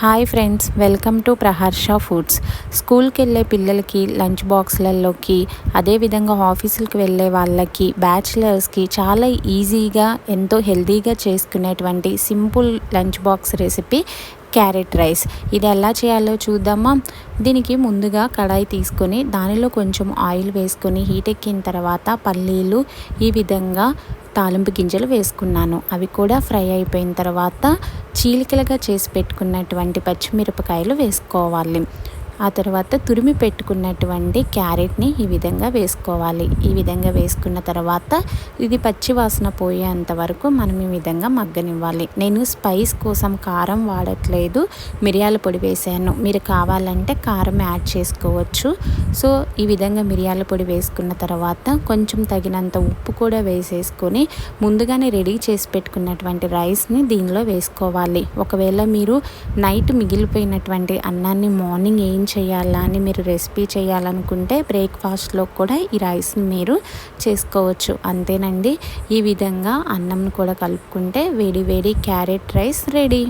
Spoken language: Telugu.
Hi friends welcome to Praharsha foods. స్కూల్కి వెళ్ళే పిల్లలకి లంచ్ బాక్స్లలోకి అదేవిధంగా ఆఫీసులకు వెళ్ళే వాళ్ళకి బ్యాచిలర్స్కి చాలా ఈజీగా ఎంతో హెల్తీగా చేసుకునేటువంటి simple lunch box recipe carrot rice. ఇది ఎలా చేయాలో చూద్దామా? దీనికి ముందుగా కడాయి తీసుకొని దానిలో కొంచెం ఆయిల్ వేసుకొని హీట్ ఎక్కిన తర్వాత పల్లీలు ఈ విధంగా తాలింపు గింజలు వేసుకున్నాను. అవి కూడా ఫ్రై అయిపోయిన తర్వాత చీలికలుగా చేసి పెట్టుకున్నటువంటి పచ్చిమిరపకాయలు వేసుకోవాలి. ఆ తర్వాత తురిమి పెట్టుకున్నటువంటి క్యారెట్ని ఈ విధంగా వేసుకోవాలి. ఈ విధంగా వేసుకున్న తర్వాత ఇది పచ్చి వాసన పోయేంత వరకు మనం ఈ విధంగా మగ్గనివ్వాలి. నేను స్పైస్ కోసం కారం వాడట్లేదు. మిరియాల పొడి వేసాను. మీరు కావాలంటే కారం యాడ్ చేసుకోవచ్చు. సో ఈ విధంగా మిరియాల పొడి వేసుకున్న తర్వాత కొంచెం తగినంత ఉప్పు కూడా వేసేసుకొని ముందుగానే రెడీ చేసి పెట్టుకున్నటువంటి రైస్ని దీనిలో వేసుకోవాలి. ఒకవేళ మీరు నైట్ మిగిలిపోయినటువంటి అన్నాన్ని మార్నింగ్ ఏం చేయాలా అని మీరు రెసిపీ చేయాలనుకుంటే బ్రేక్ఫాస్ట్లో కూడా ఈ రైస్ని మీరు చేసుకోవచ్చు. అంతేనండి. ఈ విధంగా అన్నం కూడా కలుపుకుంటే వేడి వేడి క్యారెట్ రైస్ రెడీ.